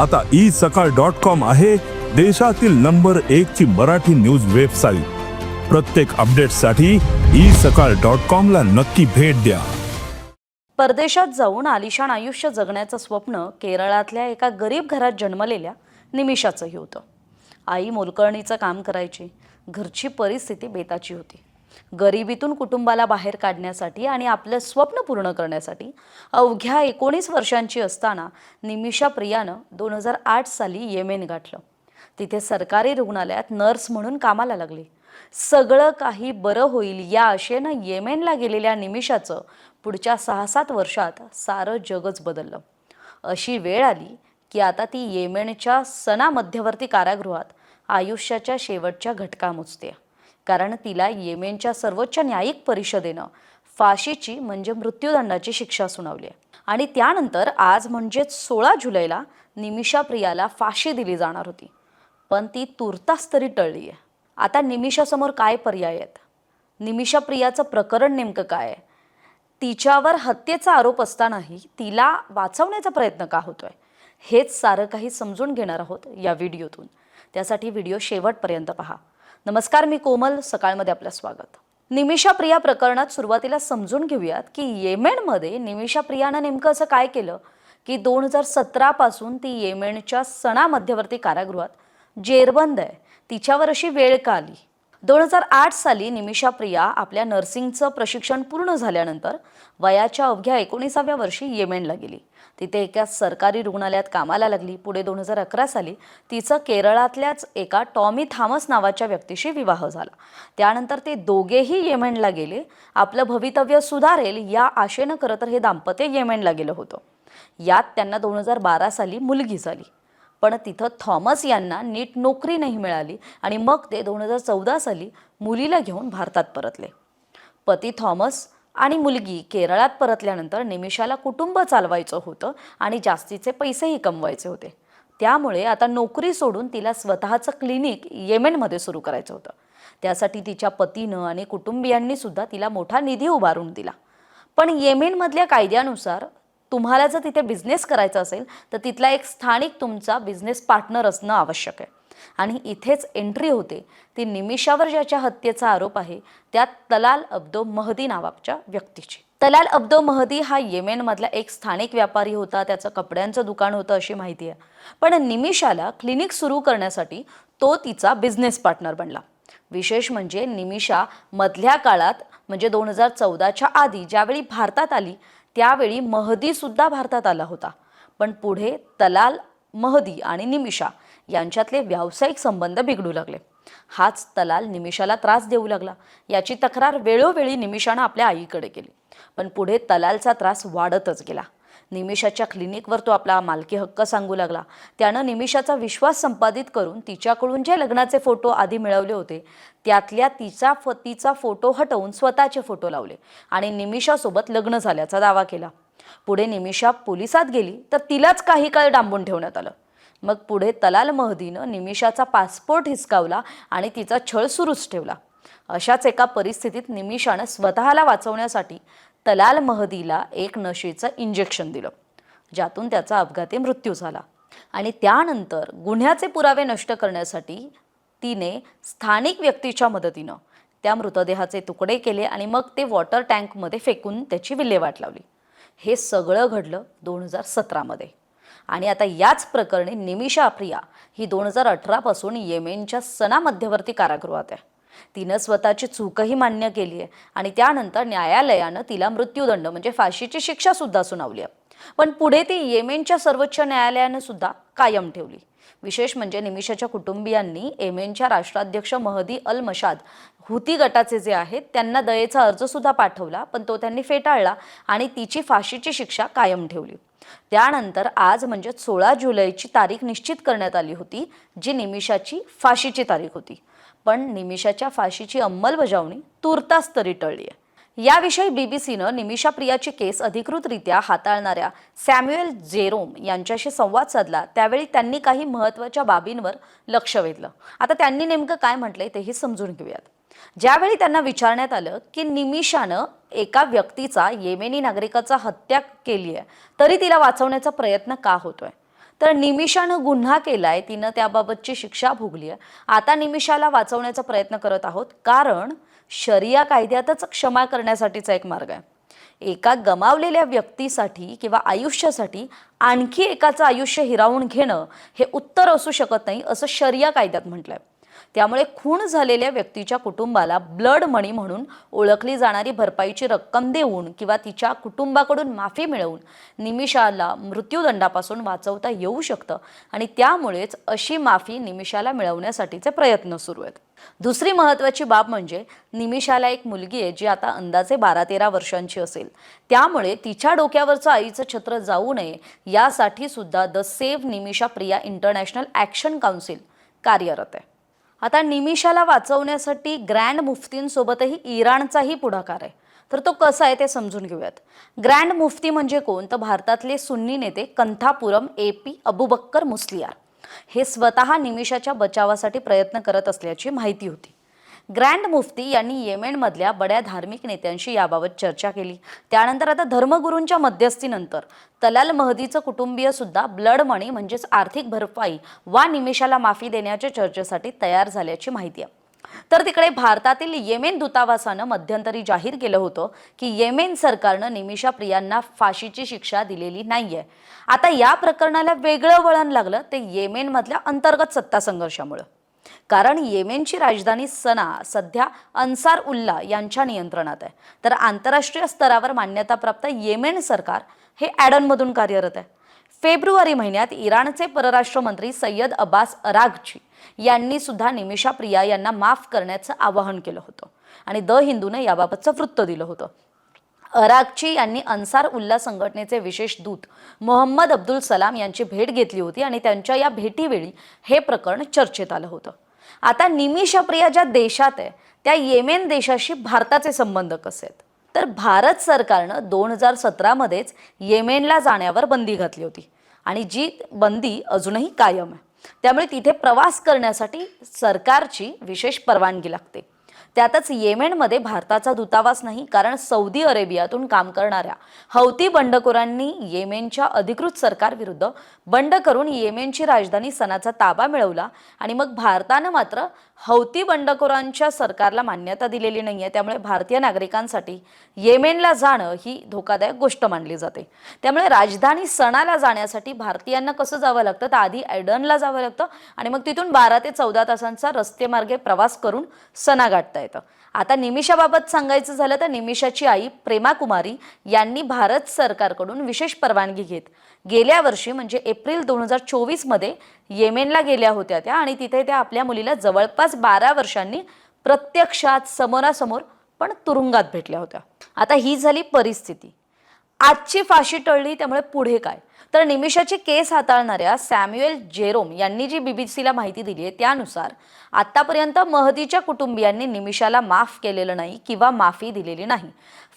आता ई सकाळ dot com आहे देशातील नंबर एक ची मराठी न्यूज वेबसाईट. प्रत्येक अपडेटसाठी ई सकाळ डॉट कॉम ला नक्की भेट द्या. परदेशात जाऊन आलिशान आयुष्य जगण्याचं स्वप्न केरळातल्या एका गरीब घरात जन्मलेल्या निमिषाचंही होतं. आई मोलकर्णीचं काम करायची. घरची परिस्थिती बेताची होती. गरिबीतून कुटुंबाला बाहेर काढण्यासाठी आणि आपलं स्वप्न पूर्ण करण्यासाठी अवघ्या एकोणीस वर्षांची असताना निमिषा प्रियानं दोन हजार आठ साली येमेन गाठलं. तिथे सरकारी रुग्णालयात नर्स म्हणून कामाला लागली. सगळं काही बरं होईल या आशेनं येमेनला गेलेल्या निमिषाचं पुढच्या सहा सात वर्षात सारं जगच बदललं. अशी वेळ आली की आता ती येमेनच्या सना मध्यवर्ती कारागृहात आयुष्याच्या शेवटच्या घटका मोजते. कारण तिला येमेनच्या सर्वोच्च न्यायिक परिषदेनं फाशीची म्हणजे मृत्यूदंडाची शिक्षा सुनावली आहे. आणि त्यानंतर आज म्हणजेच सोळा जुलैला निमिषा प्रियाला फाशी दिली जाणार होती. पण ती तुर्तास तरी टळली आहे. आता निमिषासमोर काय पर्याय आहेत? निमिषा प्रियाचं प्रकरण नेमकं काय आहे? तिच्यावर हत्येचा आरोप असतानाही तिला वाचवण्याचा प्रयत्न का होतोय? हेच सारं काही समजून घेणार आहोत या व्हिडिओतून. त्यासाठी व्हिडिओ शेवटपर्यंत पहा. नमस्कार मी कोमल. सकाळमध्ये आपलं स्वागत. निमिषा प्रिया प्रकरणात सुरुवातीला समजून घेऊयात की येमेनमध्ये निमिषा प्रियानं नेमकं असं काय केलं? की दोन हजार सतरापासून ती येमेनच्या सणा मध्यवर्ती कारागृहात जेरबंद आहे. तिच्यावर अशी वेळ का आली? दोन हजार आठ साली निमिषा प्रिया आपल्या नर्सिंगचं प्रशिक्षण पूर्ण झाल्यानंतर वयाच्या अवघ्या एकोणीसाव्या वर्षी येमेनला गेली. तिथे एका सरकारी रुग्णालयात कामाला लागली. पुढे दोन हजार अकरा साली तिचं केरळातल्याच एका टॉमी थॉमस नावाच्या व्यक्तीशी विवाह झाला. त्यानंतर ते दोघेही येमेनला गेले. आपलं भवितव्य सुधारेल या आशेनं खरं तर हे दाम्पत्य येमेनला गेलं होतं. यात त्यांना दोन हजार बारा साली मुलगी झाली. पण तिथं थॉमस यांना नीट नोकरी नाही मिळाली आणि मग ते दोन हजार चौदा साली मुलीला घेऊन भारतात परतले. पती थॉमस आणि मुलगी केरळात परतल्यानंतर निमिषाला कुटुंब चालवायचं होतं आणि जास्तीचे पैसेही कमवायचे होते. त्यामुळे आता नोकरी सोडून तिला स्वतःचं क्लिनिक येमेनमध्ये सुरू करायचं होतं. त्यासाठी तिच्या पतीनं आणि कुटुंबियांनी सुद्धा तिला मोठा निधी उभारून दिला. पण येमेनमधल्या कायद्यानुसार तुम्हाला जर तिथे बिझनेस करायचा असेल तर तिथला एक स्थानिक तुमचा बिझनेस पार्टनर असणं आवश्यक आहे. आणि इथेच एंट्री होते. ती निमिषावर ज्याच्या हत्येचा आरोप आहे त्यात तलाल अब्दो महदी नावाच्या व्यक्तीची. तलाल अब्दो महदी हा येमेनमधला एक स्थानिक व्यापारी होता त्याचं कपड्यांचं दुकान होतं अशी माहिती आहे. पण निमिषाला क्लिनिक सुरू करण्यासाठी तो तिचा बिझनेस पार्टनर बनला. विशेष म्हणजे निमिषा मधल्या काळात म्हणजे दोन हजार चौदाच्या आधी ज्यावेळी भारतात आली त्यावेळी महदी सुद्धा भारतात आला होता. पण पुढे तलाल महदी आणि निमिषा यांच्यातले व्यावसायिक संबंध बिघडू लागले. हाच तलाल निमिषाला त्रास देऊ लागला. याची तक्रार वेळोवेळी निमिषानं आपल्या आईकडे केली. पण पुढे तलालचा त्रास वाढतच गेला. निमिषाच्या क्लिनिकवर तो आपला मालकी हक्क सांगू लागला. त्यानं निमिषाचा विश्वास संपादित करून तिच्याकडून जे लग्नाचे फोटो आधी मिळवले होते त्यातल्या तिचा फ तिचा फोटो हटवून स्वतःचे फोटो लावले आणि निमिषासोबत लग्न झाल्याचा दावा केला. पुढे निमिषा पोलिसात गेली तर तिलाच काही काळ डांबून ठेवण्यात आलं. मग पुढे तलाल महदीनं निमिषाचा पासपोर्ट हिसकावला आणि तिचा छळ सुरूच ठेवला. अशाच एका परिस्थितीत निमिषानं स्वतःला वाचवण्यासाठी तलाल महदीला एक नशेचं इंजेक्शन दिलं ज्यातून त्याचा अपघाती मृत्यू झाला. आणि त्यानंतर गुन्ह्याचे पुरावे नष्ट करण्यासाठी तिने स्थानिक व्यक्तीच्या मदतीनं त्या मृतदेहाचे तुकडे केले आणि मग ते वॉटर टँकमध्ये फेकून त्याची विल्हेवाट लावली. हे सगळं घडलं दोन हजार सतरामध्ये. आणि आता याच प्रकरणी निमिषा प्रिया ही दोन हजार अठरापासून येमेनच्या सना मध्यवर्ती कारागृहात आहे. तिनं स्वतःची चूकही मान्य केली आहे. आणि त्यानंतर न्यायालयानं तिला मृत्यूदंड म्हणजे फाशीची शिक्षा सुद्धा सुनावली आहे. पण पुढे ती येमेनच्या सर्वोच्च न्यायालयानं सुद्धा कायम ठेवली. विशेष म्हणजे निमिषाच्या कुटुंबियांनी येमेनच्या राष्ट्राध्यक्ष महदी अल मशाद हुती गटाचे जे आहेत त्यांना दयेचा अर्ज सुद्धा पाठवला पण तो त्यांनी फेटाळला आणि तिची फाशीची शिक्षा कायम ठेवली. त्यानंतर आज म्हणजे सोळा जुलैची तारीख निश्चित करण्यात आली होती जी निमिषाची फाशीची तारीख होती. पण निमिषाच्या फाशीची अंमलबजावणी तुर्तास तरी टळली आहे. याविषयी बीबीसीनं निमिषा प्रियाची केस अधिकृतरित्या हाताळणाऱ्या सॅम्युएल जेरोम यांच्याशी संवाद साधला त्यावेळी त्यांनी काही महत्त्वाच्या बाबींवर लक्ष वेधलं. आता त्यांनी नेमकं काय म्हटलंय तेही समजून घेऊयात. ज्यावेळी त्यांना विचारण्यात आलं की निमिषानं एका व्यक्तीचा येमेनी नागरिकाचा हत्या केली आहे तरी तिला वाचवण्याचा प्रयत्न का होतोय? तर निमिषानं गुन्हा केलाय तिनं त्याबाबतची शिक्षा भोगली आहे. आता निमिषाला वाचवण्याचा प्रयत्न करत आहोत कारण शरिया कायद्यातच क्षमा करण्यासाठीचा एक मार्ग आहे. एका गमावलेल्या व्यक्तीसाठी किंवा आयुष्यासाठी आणखी एकाचं आयुष्य हिरावून घेणं हे उत्तर असू शकत नाही असं शरिया कायद्यात म्हटलंय. त्यामुळे खून झालेल्या व्यक्तीच्या कुटुंबाला ब्लड मनी म्हणून ओळखली जाणारी भरपाईची रक्कम देऊन किंवा तिच्या कुटुंबाकडून माफी मिळवून निमिषाला मृत्यूदंडापासून वाचवता येऊ शकतं आणि त्यामुळेच अशी माफी निमिषाला मिळवण्यासाठीचे प्रयत्न सुरू आहेत. दुसरी महत्त्वाची बाब म्हणजे निमिषाला एक मुलगी आहे जी आता अंदाजे बारा तेरा वर्षांची असेल. त्यामुळे तिच्या डोक्यावरचं आईचं छत्र जाऊ नये यासाठी सुद्धा the save Nimisha Priya international action council कार्यरत आहे. आता निमिषाला वाचवण्यासाठी ग्रँड मुफ्तींसोबतही इराणचाही पुढाकार आहे. तर तो कसा आहे ते समजून घेऊयात. ग्रँड मुफ्ती म्हणजे कोण? तर भारतातले सुन्नी नेते कंथापुरम ए पी अबुबक्कर मुस्लियार. हे स्वतः निमिषाच्या बचावासाठी प्रयत्न करत असल्याची माहिती होती. ग्रँड मुफ्ती यांनी येमेनमधल्या बड्या धार्मिक नेत्यांशी याबाबत चर्चा केली. त्यानंतर आता धर्मगुरूंच्या मध्यस्थीनंतर तलाल महदीचं कुटुंबीय सुद्धा ब्लड मनी म्हणजेच आर्थिक भरपाई वा निमिषाला माफी देण्याच्या चर्चेसाठी तयार झाल्याची माहिती आहे. तर तिकडे भारतातील येमेन दूतावासानं मध्यंतरी जाहीर केलं होतं की येमेन सरकारनं निमिषा प्रियांना फाशीची शिक्षा दिलेली नाहीये. आता या प्रकरणाला वेगळं वळण लागलं ते येमेनमधल्या अंतर्गत सत्ता संघर्षामुळं. कारण येमेनची राजधानी सना सध्या अन्सार उल्ला यांच्या नियंत्रणात आहे. तर आंतरराष्ट्रीय स्तरावर मान्यताप्राप्त येमेन सरकार हे ॲडनमधून कार्यरत आहे. फेब्रुवारी महिन्यात इराणचे परराष्ट्र मंत्री सय्यद अब्बास अरागची यांनी सुद्धा निमिषा प्रिया यांना माफ करण्याचं आवाहन केलं होतं आणि द हिंदूने याबाबतचं वृत्त दिलं होतं. अरागची यांनी अन्सार उल्ला संघटनेचे विशेष दूत मोहम्मद अब्दुल सलाम यांची भेट घेतली होती आणि त्यांच्या या भेटीवेळी हे प्रकरण चर्चेत आलं होतं. आता निमिषप्रिया ज्या देशात आहे त्या येमेन देशाशी भारताचे संबंध कसे आहेत? तर भारत सरकारनं दोन हजार सतरामध्येच येमेनला जाण्यावर बंदी घातली होती. आणि जी बंदी अजूनही कायम आहे. त्यामुळे तिथे प्रवास करण्यासाठी सरकारची विशेष परवानगी लागते. त्यातच येमेनमध्ये भारताचा दूतावास नाही कारण सौदी अरेबियातून काम करणाऱ्या हौती बंडखोरांनी येमेनच्या अधिकृत सरकारविरुद्ध बंड करून येमेनची राजधानी सणाचा ताबा मिळवला. आणि मग भारतानं मात्र हौती बंडखोरांच्या सरकारला मान्यता दिलेली नाही आहे त्यामुळे भारतीय नागरिकांसाठी येमेनला जाणं ही धोकादायक गोष्ट मानली जाते. त्यामुळे राजधानी सणाला जाण्यासाठी भारतीयांना कसं जावं लागतं? तर आधी ॲडनला जावं लागतं. आणि मग तिथून बारा ते चौदा तासांचा रस्तेमार्गे प्रवास करून सणा गाठता येतं. आता निमिषाबाबत सांगायचं झालं तर निमिषाची आई प्रेमा कुमारी यांनी भारत सरकारकडून विशेष परवानगी घेत. गेल्या वर्षी म्हणजे एप्रिल दोन हजार चोवीसमध्ये येमेनला गेल्या होत्या त्या आणि तिथे त्या आपल्या मुलीला जवळपास बारा वर्षांनी प्रत्यक्षात समोरासमोर पण तुरुंगात भेटल्या होत्या. आता ही झाली परिस्थिती. आजची फाशी टळली त्यामुळे पुढे काय? तर निमिषाची केस हाताळणाऱ्या सॅम्युएल जेरोम यांनी जी बीबीसीला माहिती दिली आहे त्यानुसार आतापर्यंत महदीच्या कुटुंबियांनी निमिषाला माफ केलेलं नाही किंवा माफी दिलेली नाही.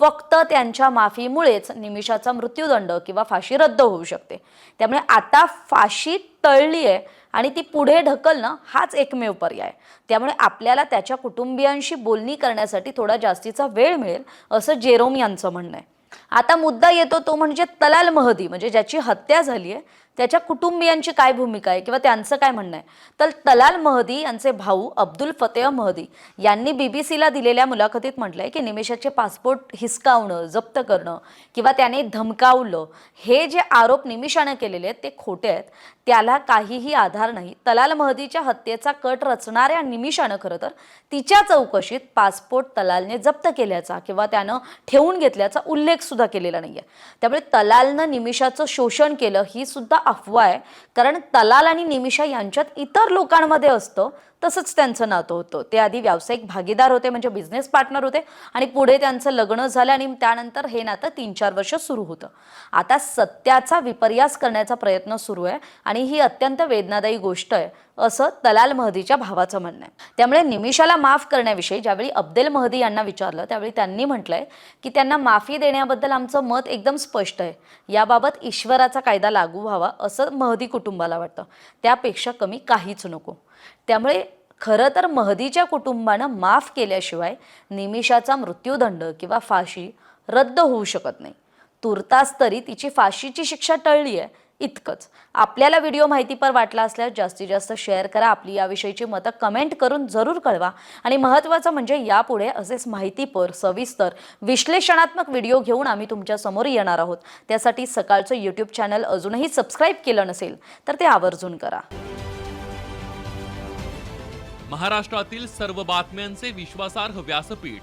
फक्त त्यांच्या माफीमुळेच निमिषाचा मृत्यूदंड किंवा फाशी रद्द होऊ शकते. त्यामुळे आता फाशी टळली आहे आणि ती पुढे ढकलणं हाच एकमेव पर्याय. त्यामुळे आपल्याला त्याच्या कुटुंबियांशी बोलणी करण्यासाठी थोडा जास्तीचा वेळ मिळेल असं जेरोम यांचं म्हणणं आहे. आता मुद्दा येतो तो म्हणजे तलाल महदी म्हणजे ज्याची हत्या झाली आहे त्याच्या कुटुंबियांची काय भूमिका आहे किंवा त्यांचं काय म्हणणं आहे? तर तलाल महदी यांचे भाऊ अब्दुल फतेह महदी यांनी बी बी सीला दिलेल्या मुलाखतीत म्हटलं आहे की निमिषाचे पासपोर्ट हिसकावणं जप्त करणं किंवा त्याने धमकावलं हे जे आरोप निमिषानं केलेले आहेत ते खोटे आहेत. त्याला काहीही आधार नाही. तलाल महदीच्या हत्येचा कट रचणाऱ्या निमिषानं खरं तर तिच्या चौकशीत पासपोर्ट तलालने जप्त केल्याचा किंवा त्यानं ठेवून घेतल्याचा उल्लेख सुद्धा केलेला आहे त्यामुळे तलालनं निमिषाचं शोषण केलं ही सुद्धा अफवा आहे. कारण तलाल आणि निमिषा यांच्यात इतर लोकांमध्ये असतं तसंच त्यांचं नातं होतं. ते आधी व्यावसायिक भागीदार होते म्हणजे बिझनेस पार्टनर होते आणि पुढे त्यांचं लग्न झालं आणि त्यानंतर हे नातं तीन चार वर्ष सुरू होतं. आता सत्याचा विपर्यास करण्याचा प्रयत्न सुरू आहे आणि ही अत्यंत वेदनादायी गोष्ट आहे. असं तलाल महदीच्या भावाचं म्हणणं आहे. त्यामुळे निमिषाला माफ करण्याविषयी ज्यावेळी अब्देल महदी यांना विचारलं त्यावेळी त्यांनी म्हटलंय की त्यांना माफी देण्याबद्दल आमचं मत एकदम स्पष्ट आहे. याबाबत ईश्वराचा कायदा लागू व्हावा असं महदी कुटुंबाला वाटतं. त्यापेक्षा कमी काहीच नको. त्यामुळे खरं तर महदीच्या कुटुंबानं माफ केल्याशिवाय निमिषाचा मृत्यूदंड किंवा फाशी रद्द होऊ शकत नाही. तुर्तास तरी तिची फाशीची शिक्षा टळली आहे. इतकंच. आपल्याला व्हिडिओ माहितीपर वाटला असल्यास जास्तीत जास्त शेअर करा. आपली याविषयीची मतं कमेंट करून जरूर कळवा. आणि महत्त्वाचं म्हणजे यापुढे असेच माहितीपर सविस्तर विश्लेषणात्मक व्हिडिओ घेऊन आम्ही तुमच्यासमोर येणार आहोत. त्यासाठी सकाळचं यूट्यूब चॅनल अजूनही सबस्क्राईब केलं नसेल तर ते आवर्जून करा. महाराष्ट्रातील सर्व बातम्यांचे विश्वासार्ह व्यासपीठ.